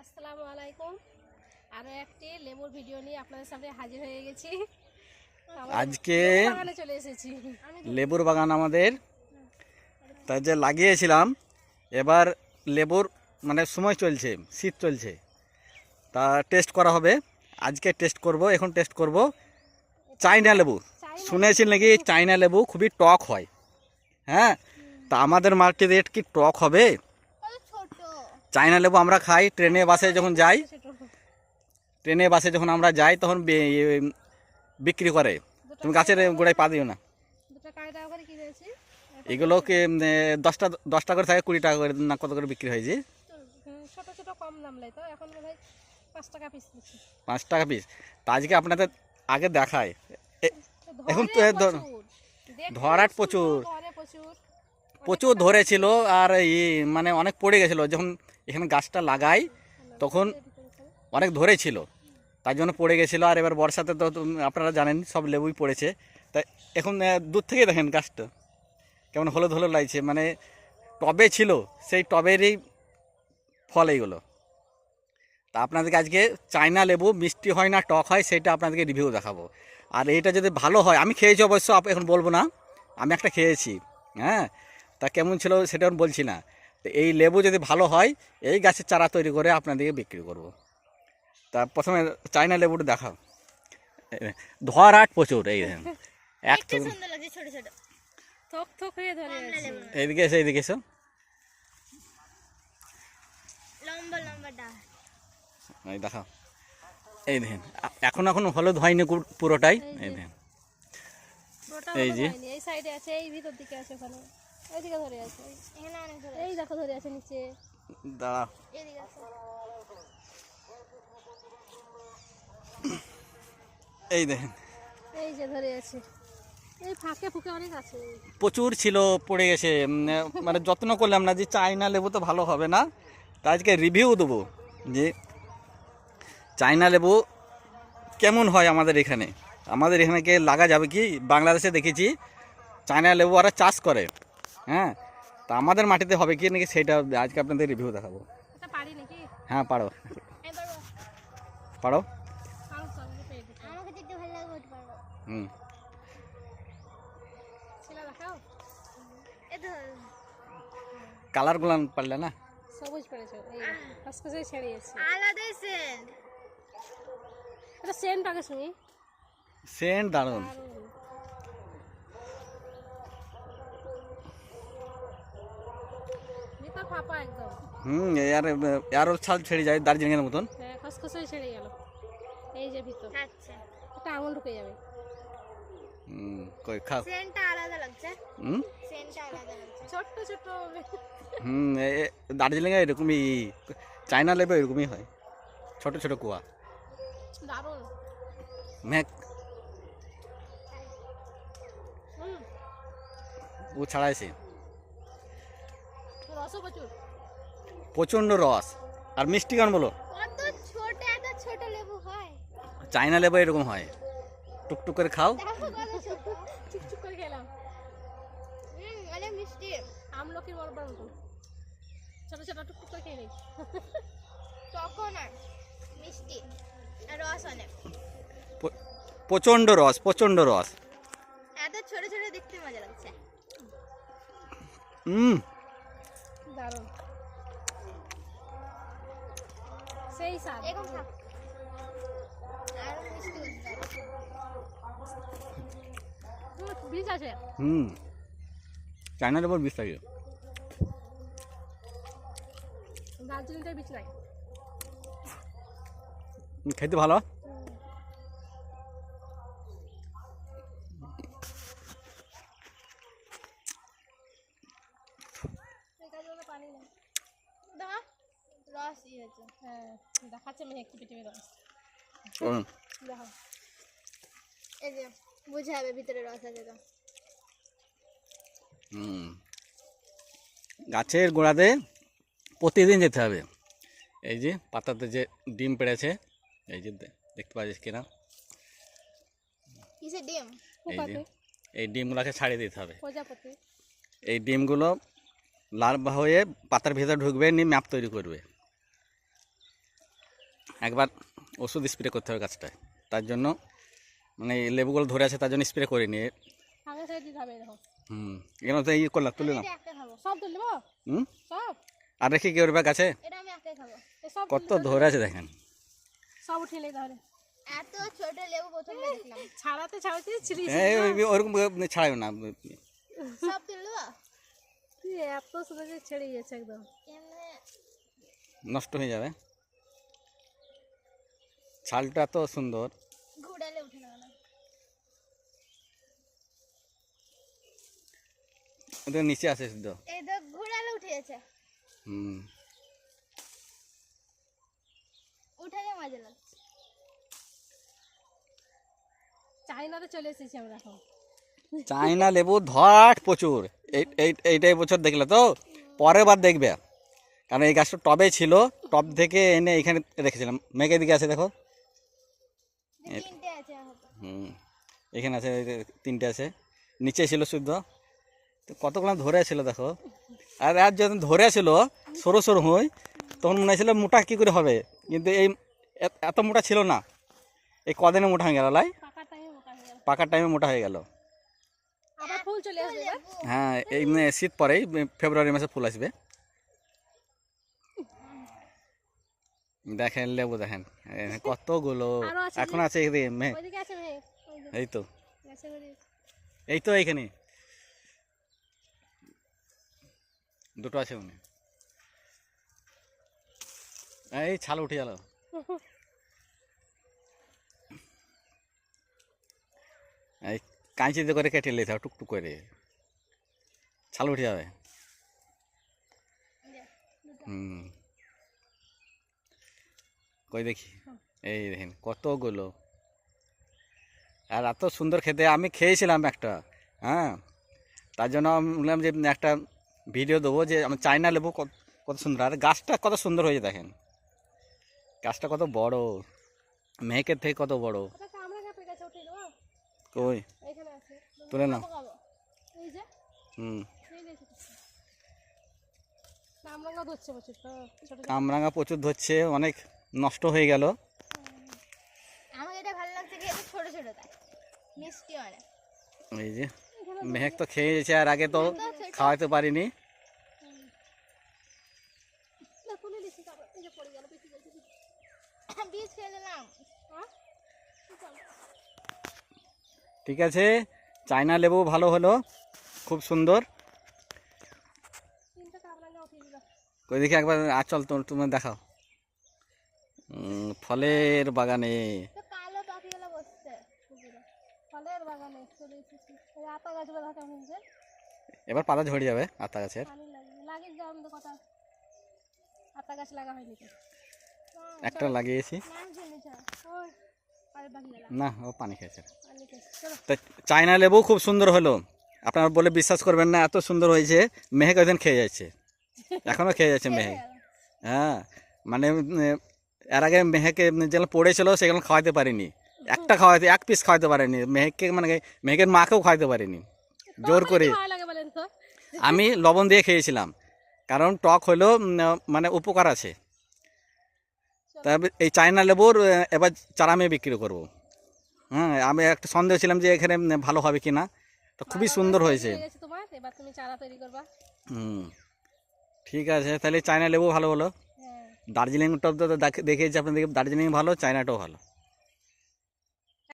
আসসালামু আলাইকুম। আরও একটি লেবুর ভিডিও নিয়ে আপনাদের সামনে হাজির হয়ে গেছি। আজকে চলে এসেছি। লেবুর বাগান আমাদের। তাই যে লাগিয়েছিলাম এবার লেবুর মানে সময় চলছে শীত চলছে। তা টেস্ট করা হবে। আজকে টেস্ট করব এখন টেস্ট করব। চাইনা লেবু। শুনেছি নাকি চাইনা লেবু খুবই টক হয়। হ্যাঁ? তা আমাদের মার্কেটে কি টক হবে? চাইনা লেবু আমরা খাই ট্রেনে বাসে যখন যাই ট্রেনে বাসে যখন আমরা যাই তখন বিক্রি করে। তুমি গাছের গোড়ায় পা দিও না। এগুলোকে দশটা দশটা করে থাকে কুড়ি টাকা করে না কত করে বিক্রি হয়েছে হয় পাঁচ টাকা পিস পাঁচ টাকা পিস তা আজকে আপনাদের আগে দেখায়। এখন তো ধরাট প্রচুর। প্রচুর। ধরেছিল আর ই মানে অনেক পড়ে গেছিল। যখন এখানে গাছটা লাগাই, তখন অনেক ধরেছিল তার জন্য পড়ে গেছিল, আর এবার বর্ষাতে তো আপনারা জানেন, সব লেবুই পড়েছে। তা এখন দূর থেকেই দেখেন গাছটা, কেমন হলুদ হলুদ লাগছে। মানে টবে ছিল, সেই টবেরই ফল এইগুলো। তা আপনাদেরকে আজকে চায়না লেবু, মিষ্টি হয় না, টক হয়, সেটা আপনাদেরকে রিভিউ দেখাবো। আর এইটা যদি ভালো হয়, আমি খেয়েছি অবশ্য এখন বলব না, আমি একটা খেয়েছি হ্যাঁ? তা কেমন ছিল, সেটা বলছি না। তো এই লেবু যদি ভালো হয় এই গাছের চারা তৈরি করে আপনাদেরকে বিক্রি করব। তা প্রথমে চায়না লেবুটা দেখাও। ধোয়ার আট প্রচুর এই এক ধরে এইদিকে এসো এইদিকে এসো। লম্বা লম্বা ডাল। এই দেখাও। এই দেখেন এখন এখন হলুদ হয়নি পুরোটাই। এই দেখেন। এই যে। এই সাইডে আছে এই ভিতর দিকে আছে ওখানে। এইদিকে ধরে আছে। এখানে অনেক ধরে এই দেখো ধরে আছে নিচে। আছে। এই দেখেন। এই যে ধরে আছে। এই ফাঁকে ফুকে অনেক আছে। প্রচুর ছিল পড়ে গেছে। মানে যত্ন করলাম না যে চায়না লেবু তো ভালো হবে না। তা আজকে রিভিউ দেবো যে চায়না লেবু কেমন হয় আমাদের এখানে। আমাদের এখানে কে লাগা যাবে কি? বাংলাদেশে দেখেছি চায়না লেবু ওরা চাষ করে। হ্যাঁ? তা আমাদের মাটিতে হবে কি নাকি সেটা আজকে আপনাদের রিভিউ দেখাবো। এটা পারি নাকি? হ্যাঁ পারো। আমি পারব পারো? পারো তো, আমি পেয়ে দিতে। আমাকে যেতে ভালো লাগবে ওটা পারব হুম। ছেলে দেখাও। এই তো কালারগুলো পারলে না? সবুজ পেরেছ এই খসখসে ছেড়িয়েছে আলাদাই সেন্ট এটা সেন্ট আগে শুনি। সেন্ট দারুণ আর ভিতর ফাঁপা একদম। হুম আর আরও ছাল ছেড়ে যায় দার্জিলিংয়ের মতন। হ্যাঁ খসখসে ছেড়ে গেল। এই যে ভিতর। আচ্ছা। একটা আঙুল ঢুকে যাবে। হুম কই খাও সেন্টটা আলাদা লাগছে। হুম? সেন্টটা আলাদা লাগছে। ছোট্ট ছোট্ট হুম এ- দার্জিলিংয়ে এরকমই চায়না লেবে এরকমই হয়। ছোট ছোট কুয়া। দারুণ। ম্যাক। ও ছাড়াইছে। প্রচণ্ড রস। আর মিষ্টি গান বলো? কত ছোট এত ছোট লেবু হয়। চায়না লেবু এরকম হয়। টুকটুক করে খাও। ছোট। ছোট টুকটুক করে খেয়ে তখন আর মিষ্টি। রস অনেক। প- প্রচণ্ড রস প্রচণ্ড রস। এত ছোট ছোট দেখতে মজা লাগছে। হুম দারুণ। সেই স্বাদ। এরকম বীজ আছে। হুম। চায়না লেবুর বিষ থাকে। দার্জিলিংটাই বীজ নাই। খেতে ভালো এই গাছগুলো পানি নেই দাও রস ই হয়েছে হ্যাঁ দেখাচ্ছে মেয়ে একটু পিটে রস দেখো। এই যে বুঝে হবে ভিতরে রস আছে তো। হুম। গাছের গোড়াতে প্রতিদিন যেতে হবে। এই যে পাতাতে যে ডিম পেড়েছে এই যে দেখতে পাচ্ছিস কিনা? কিসের ডিম? এই যে এই ডিমগুলোকে ছাড়িয়ে দিতে হবে। প্রজাপতি। এই ডিমগুলো লার্ভা হয়ে পাতার ভেতর ঢুকবে নিয়ে ম্যাপ তৈরি করবে। একবার ওষুধ স্প্রে করতে হবে গাছটায়। তার জন্য মানে লেবুগুলো ধরে আছে তার জন্য স্প্রে করিনি হুম এখানে তো ইয়ে করলাম তুলে হুম? সব? আর রেখে কি করবে গাছে এটা আমি একটাই খাব। এ সব কত ধরে আছে দেখেন। সব উঠিয়ে তাহলে। এত ছোট লেবু প্রথম দেখলাম। ছাড়াতে এই ওরকম ছাড়াবে না। সব তুলবো? কি এত সুন্দর ছেড়ে গেছে একদম। নষ্ট হয়ে যাবে। ছালটা তো সুন্দর। ওদের নিচে আছে শুদ্ধ এই তো উঠে গেছে। হুম। উঠালে মজা লাগছে। চাইনাতে চলে এসেছি আমরা এখন। চাইনা লেবু ধট প্রচুর। এই এই- এইটাই বছর দেখলে তো? পরের বার দেখবে। কারণ এই গাছটা টবে ছিল টব থেকে এনে এখানে রেখেছিলাম। মেঘে দিকে আছে দেখো। হুম এখানে আছে তিনটে আছে। নিচে ছিল শুদ্ধ। তো কতগুলো ধরে ছিল দেখো। আর আর যখন ধরে ছিল সরু সরু হই তখন মনে হয়েছিল মোটা কী করে হবে? কিন্তু এই এত- মোটা ছিল না। এই কদিনে মোটা হয়ে গেল লাই? পাকার টাইমে মোটা হয়ে গেল। হয়ে হ্যাঁ এই শীত পরেই ফেব্রুয়ারি মাসে ফুল আসবে। দেখেন লেবু দেখেন। কতগুলো? এখন আছে এই তো। এই তো এইখানে। দুটো আছে উনি এই ছাল উঠে গেল। এই কাঁচিতে করে কেটে নিতে হবে টুকটুক করে। ছাল উঠে যাবে। হুম। কই দেখি? এই দেখেন কতগুলো। আর এত সুন্দর খেতে আমি খেয়েছিলাম একটা হ্যাঁ? তার জন্য আমি বললাম যে একটা ভিডিও দেবো যে আমি চাইনা লেবু কত সুন্দর। আর গাছটা কত সুন্দর হয়েছে দেখেন। গাছটা কত বড়। মেহেকের থেকে কত বড়। কই? তুলে নাও। হুম। কামরাঙা প্রচুর ধরছে অনেক। নষ্ট হয়ে গেল। আমাকে এটা ভালো লাগছে খেতে ছোট ছোট তাই। মিষ্টি অনেক এই যে মেহেক তো খেয়ে গেছে আর আগে তো খাওয়াতে পারিনি। হ্যাঁ? ঠিক আছে চায়না লেবু ভালো হলো খুব সুন্দর। দেখি একবার আচল তো তুমি দেখাও। ফলের বাগানে। এবার পাতা ঝরে যাবে আতা গাছের। একটা লাগিয়েছি। না ও পানি খেয়েছে। তো চাইনা লেবু খুব সুন্দর হলো। আপনারা বলে বিশ্বাস করবেন না এত সুন্দর হয়েছে। মেহেক ওই দিন খেয়ে যাচ্ছে। এখনও খেয়ে যাচ্ছে মেহেক। হ্যাঁ মানে এর আগে মেহেকে যেগুলো পড়েছিল সেগুলো খাওয়াতে পারিনি। একটা খাওয়াতে এক পিস খাওয়াতে পারিনি। মেহেককে মানে মেহেকের মাকেও খাওয়াতে পারিনি। জোর করে। আমি লবণ দিয়ে খেয়েছিলাম। কারণ টক হলেও মানে উপকার আছে। তবে এই চায়না লেবুর এবার চারা আমি বিক্রি করব। হ্যাঁ আমি একটা সন্দেহ ছিলাম যে এখানে ভালো হবে কি না তো খুবই সুন্দর হয়েছে। হয়ে হুম। ঠিক আছে তাহলে চায়না লেবু ভালো হলো। দার্জিলিং টপ তো দেখে- আপনাদের আপনাদেরকে। দার্জিলিং ভালো চায়নাটাও ভালো।